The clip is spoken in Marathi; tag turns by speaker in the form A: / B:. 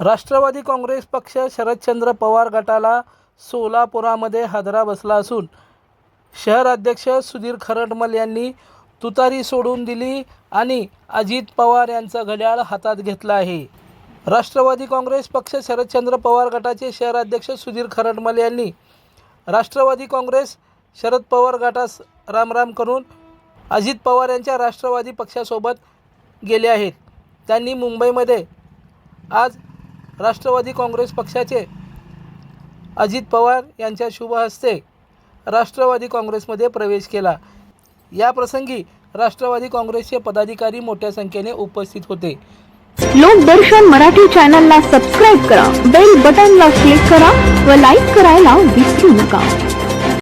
A: राष्ट्रवादी काँग्रेस पक्ष शरदचंद्र पवार गटाला सोलापुरामध्ये हादरा बसला असून शहर अध्यक्ष सुधीर खरटमल यांनी तुतारी सोडून दिली आणि अजित पवार यांचं घड्याळ हातात घेतलं आहे. राष्ट्रवादी काँग्रेस पक्ष शरदचंद्र पवार गटाचे शहर अध्यक्ष सुधीर खरटमल यांनी राष्ट्रवादी काँग्रेस शरद पवार गटास रामराम करून अजित पवार यांच्या राष्ट्रवादी पक्षासोबत गेले आहेत. त्यांनी मुंबईमध्ये आज राष्ट्रवादी काँग्रेस पक्षाचे अजित पवार यांच्या शुभ हस्ते राष्ट्रवादी काँग्रेसमध्ये प्रवेश केला. या प्रसंगी राष्ट्रवादी काँग्रेसचे पदाधिकारी मोठ्या संख्येने उपस्थित होते.
B: लोकदर्शन मराठी चॅनलला सबस्क्राईब करा. बेल बटनला क्लिक करा व लाईक करायला विसरू नका.